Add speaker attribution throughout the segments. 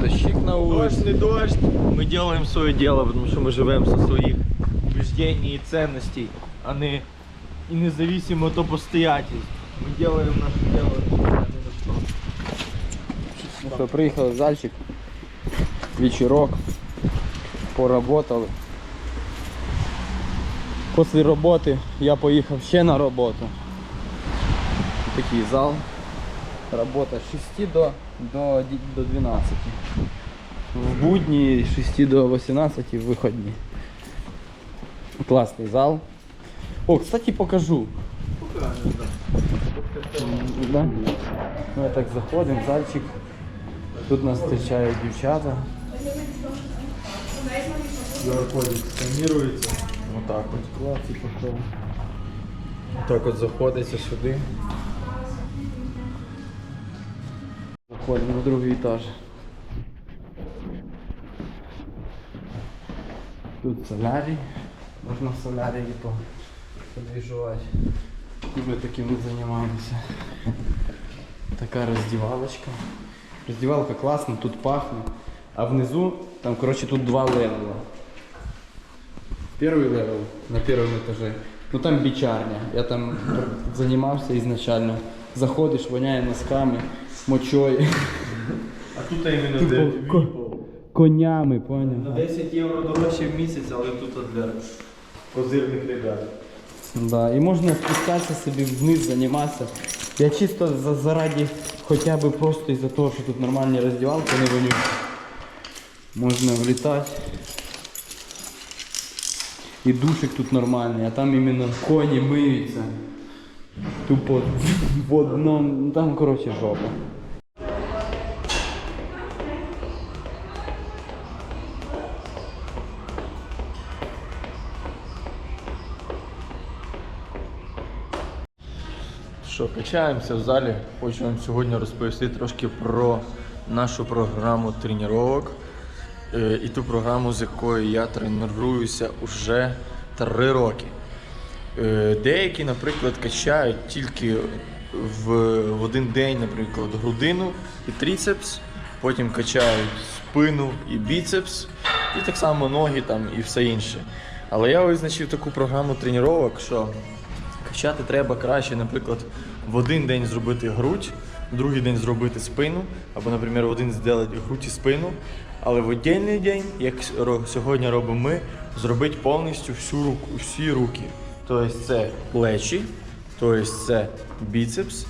Speaker 1: Дощик на улице.
Speaker 2: Дождь, не дождь, мы делаем свое дело, потому что мы живем со своих убеждений и ценностей, а не и независимо от обстоятельств. Мы делаем наше дело, несмотря ни на что.
Speaker 1: Ну що, приїхали в зальчик. Вечірок. Поработали. Після роботи я поїхав ще на роботу. Такий зал. Робота з 6 до, до, до 12. В будні з 6 до 18 в виходні. Класний зал. О, кстати, покажу. Да? Ми так заходимо зальчик. Тут нас зустрічають дівчата.
Speaker 2: QR-кодик сканируется.
Speaker 1: Вот так от. Клас і пішов. Так от заходиться сюди. Заходимо на другий етаж. Тут солярій. Можна в солярії по- подвіжувати. Ми таким займаємося. Така роздівалочка. Роздівалка класна, тут пахне. А внизу, там, коротше, тут два левела. Первый левел на первом этаже. Ну там бичарня. Я там занимался изначально. Заходиш, воняє носками, мочою,
Speaker 2: А тут іменно
Speaker 1: Тупо
Speaker 2: де
Speaker 1: ко-
Speaker 2: Віпол.
Speaker 1: конями,
Speaker 2: На
Speaker 1: поняв?
Speaker 2: 10 євро дорожче в місяць, але тут для козирних ребят.
Speaker 1: Да, і можна спускатися собі вниз, займатися. Я чисто за, заради хоча б просто із-за того, що тут нормальні роздівалки, не вонючі. Можна влітати. І душик тут нормальний, а там іменно коні миються. Тупо в одному. ну, Там, коротше, жопа.
Speaker 2: Що, качаємося в залі. Хочу вам сьогодні розповісти трошки про нашу програму тренувань е, і ту програму, з якою я тренуюся вже три роки. Е, Деякі, наприклад, качають тільки в, в один день, наприклад, грудину і трицепс, потім качають спину і біцепс, і так само ноги там і все інше. Але я визначив таку програму тренувань, що Качати треба краще, наприклад, в один день зробити грудь, в другий день зробити спину, або, наприклад, в один зробити грудь і спину. Але в отдельний день, як сьогодні робимо ми, зробити повністю всю руку, всі руки. Тобто це плечі, тобто це біцепс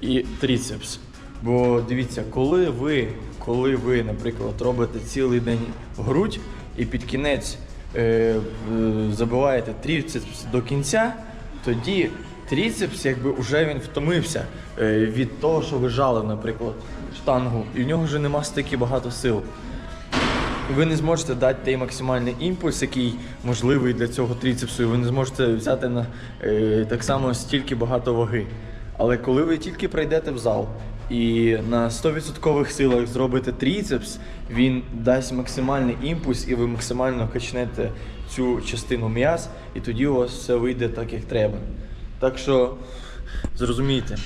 Speaker 2: і трицепс. Бо дивіться, коли ви, коли ви, наприклад, робите цілий день грудь і під кінець е, забиваєте трицепс до кінця, тоді трицепс, якби вже він втомився е, від того, що ви жали, наприклад, штангу, і в нього вже нема стільки багато сил. Ви не зможете дати той максимальний імпульс, який можливий для цього трицепсу, і ви не зможете взяти на е, так само стільки багато ваги. Але коли ви тільки прийдете в зал і на 100% силах зробите трицепс, він дасть максимальний імпульс, і ви максимально качнете цю частину м'яз, і тоді у вас все вийде так, як треба. Так що зрозумійте.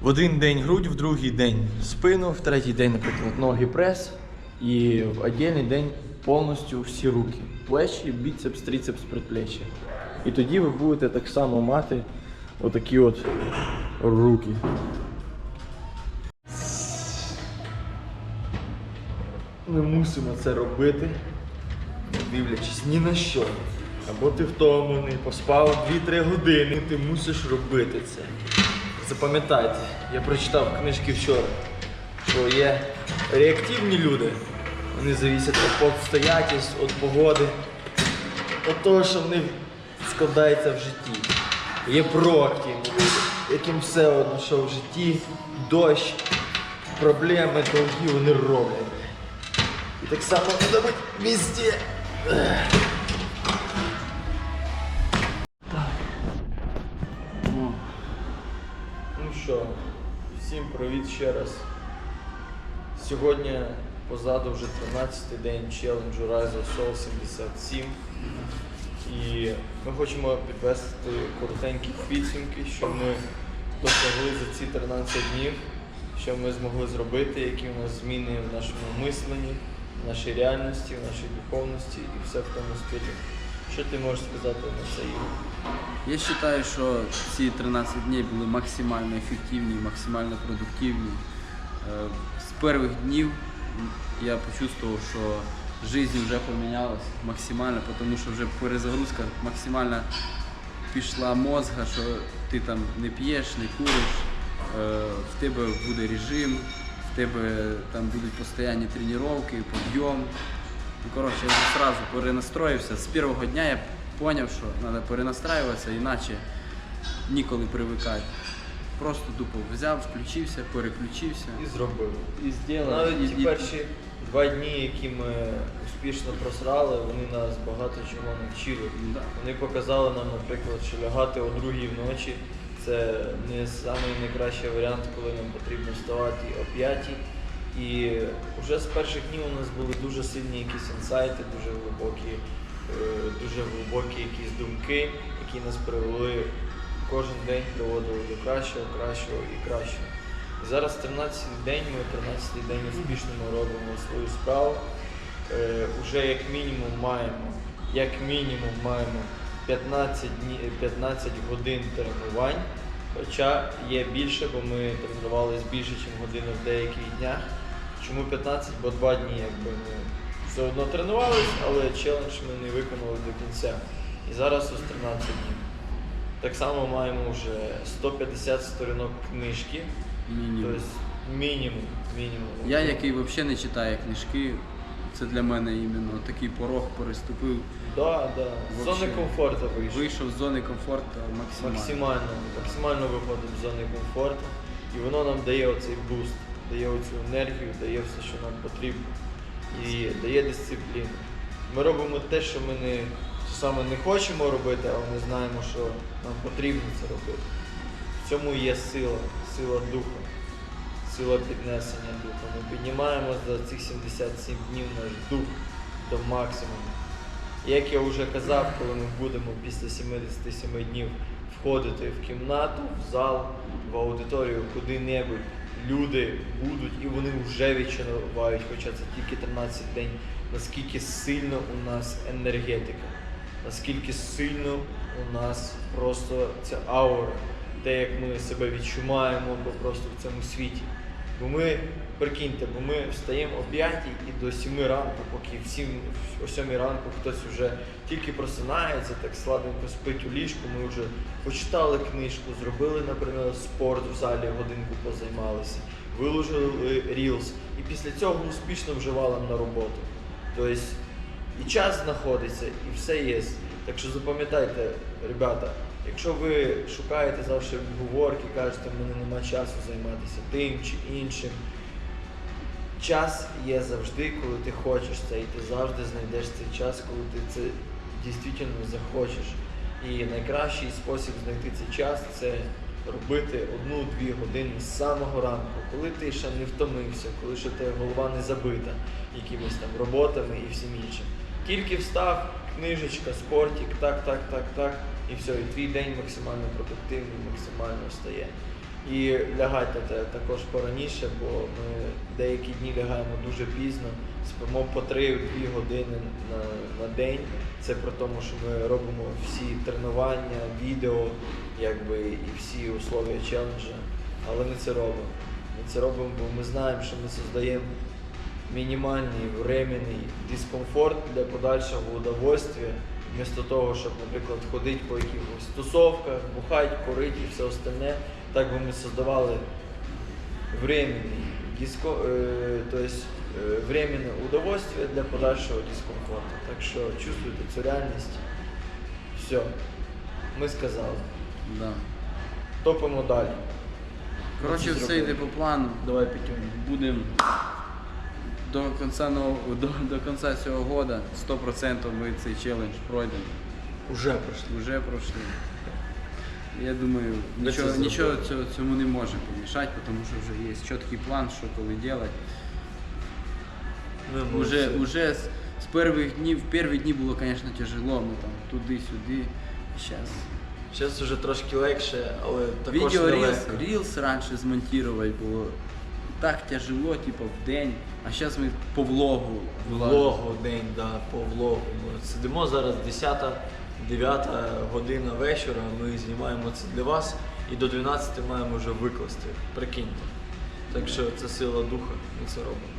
Speaker 2: В один день грудь, в другий день спину, в третій день, наприклад, ноги прес, і в отдельний день повністю всі руки. Плечі, біцепс, трицепс, предплечья. І тоді ви будете так само мати отакі от руки. Ми мусимо це робити, не дивлячись ні на що. Або ти втомлений, поспав 2-3 години, ти мусиш робити це. Запам'ятайте, я прочитав книжки вчора, що є реактивні люди, вони зависять від обстоятельств, від погоди, від того, що в них складається в житті. Є проактивні люди, яким все одно, що в житті дощ, проблеми, довгі вони роблять. І так само треба бути везде. Ну що, всім привіт ще раз. Сьогодні позаду вже 13-й день челенджу Rise of Soul 77. І ми хочемо підвести коротенькі підсумки, що ми досягли за ці 13 днів, що ми змогли зробити, які у нас зміни в нашому мисленні, в нашій реальності, в нашій духовності і все в тому стилі. Що ти можеш сказати на це?
Speaker 1: Я вважаю, що ці 13 днів були максимально ефективні, максимально продуктивні. Е, З перших днів я почувствував, що життя вже помінялась максимально, тому що вже перезагрузка максимально пішла мозга, що ти там не п'єш, не куриш, е, в тебе буде режим, в тебе там будуть постійні тренування, підйом. Ну, коротше, я вже одразу перенастроївся. З першого дня я зрозумів, що треба перенастраюватися, іначе ніколи привикати. Просто тупо взяв, включився, переключився.
Speaker 2: І зробив.
Speaker 1: І зробив.
Speaker 2: Навіть
Speaker 1: І-
Speaker 2: ті
Speaker 1: і-
Speaker 2: перші два дні, які ми успішно просрали, вони нас багато чого навчили.
Speaker 1: Да.
Speaker 2: Вони показали нам, наприклад, що лягати о другій вночі це не самий найкращий варіант, коли нам потрібно вставати о п'ятій. І вже з перших днів у нас були дуже сильні якісь інсайти, дуже глибокі, е, дуже глибокі якісь думки, які нас привели кожен день приводили до кращого, кращого і кращого. І зараз 13 день, ми 13-й день успішно робимо свою справу. Е, уже як мінімум маємо, як мінімум маємо 15, дні, 15 годин тренувань. Хоча є більше, бо ми тренувалися більше, ніж годину в деяких днях. Чому 15? Бо два дні якби ми все одно тренувалися, але челендж ми не виконали до кінця. І зараз ось 13 днів. Так само маємо вже 150 сторінок книжки.
Speaker 1: Мінімум.
Speaker 2: Тобто мінімум. мінімум.
Speaker 1: Я, який взагалі не читає книжки, це для мене іменно такий порог переступив.
Speaker 2: Да, да. З
Speaker 1: Вообще.
Speaker 2: зони комфорту вийшов.
Speaker 1: Вийшов з зони комфорту максимально.
Speaker 2: Максимально, максимально виходимо з зони комфорту. І воно нам дає оцей буст, дає оцю енергію, дає все, що нам потрібно. І дає дисципліну. Ми робимо те, що ми не саме не хочемо робити, але ми знаємо, що нам потрібно це робити. В цьому є сила, сила духа, сила піднесення духа. Ми піднімаємо за цих 77 днів наш дух до максимуму. Як я вже казав, коли ми будемо після 77 днів входити в кімнату, в зал, в аудиторію, куди-небудь, люди будуть і вони вже відчувають, хоча це тільки 13 день, наскільки сильно у нас енергетика, наскільки сильно у нас просто ця аура, те, як ми себе відчуваємо просто в цьому світі. Бо ми, прикиньте, бо ми встаємо о 5 і до 7 ранку, поки в 7, о 7 ранку хтось вже тільки просинається, так сладенько спить у ліжку, ми вже почитали книжку, зробили, наприклад, спорт в залі, годинку позаймалися, виложили рілс і після цього успішно вживали на роботу. Тобто і час знаходиться, і все є. Так що запам'ятайте, ребята, якщо ви шукаєте завжди відговорки, кажете, в мене нема часу займатися тим чи іншим. Час є завжди, коли ти хочеш це, і ти завжди знайдеш цей час, коли ти це дійсно захочеш. І найкращий спосіб знайти цей час це робити одну-дві години з самого ранку, коли ти ще не втомився, коли ще тебе голова не забита якимись там роботами і всім іншим. Тільки встав, книжечка, спортик, так, так, так, так, і все, і твій день максимально продуктивний, максимально стає. І лягайте також пораніше, бо ми деякі дні лягаємо дуже пізно, спимо по 3-2 години на, на день. Це про тому, що ми робимо всі тренування, відео, якби і всі условия челенджа. Але ми це робимо. Ми це робимо, бо ми знаємо, що ми создаємо мінімальний временний дискомфорт для подальшого удовольствия, вместо того, щоб, наприклад, ходити по якихось тусовках, бухати, курити і все остальне, так би ми создавали временний диско, е, то есть, временне удовольствие для подальшого дискомфорту. Так що чувствуйте цю реальність. Все, ми сказали.
Speaker 1: Да.
Speaker 2: Топимо далі.
Speaker 1: Коротше, все йде по плану.
Speaker 2: Давай п'ятюню.
Speaker 1: Будемо до кінця нового, до, до кінця цього года 100% ми цей челендж пройдемо.
Speaker 2: Уже пройшли.
Speaker 1: Вже пройшли. Я думаю, нічого, нічого цього, цьому не може помішати, тому що вже є чіткий план, що коли робити.
Speaker 2: Ми
Speaker 1: Уже, уже з, з перших днів, в перші дні було, звісно, тяжело, ми там туди-сюди. Зараз.
Speaker 2: Зараз вже трошки легше, але також
Speaker 1: Відео
Speaker 2: не
Speaker 1: Reels,
Speaker 2: легко.
Speaker 1: Reels раніше змонтувати було так тяжело, типу, в день, а зараз ми по влогу
Speaker 2: Влогу день, да, по влогу. Ми сидимо зараз 10 9 година вечора. Ми знімаємо це для вас і до 12 маємо вже викласти. Прикиньте. Так що це сила духа, ми це робимо.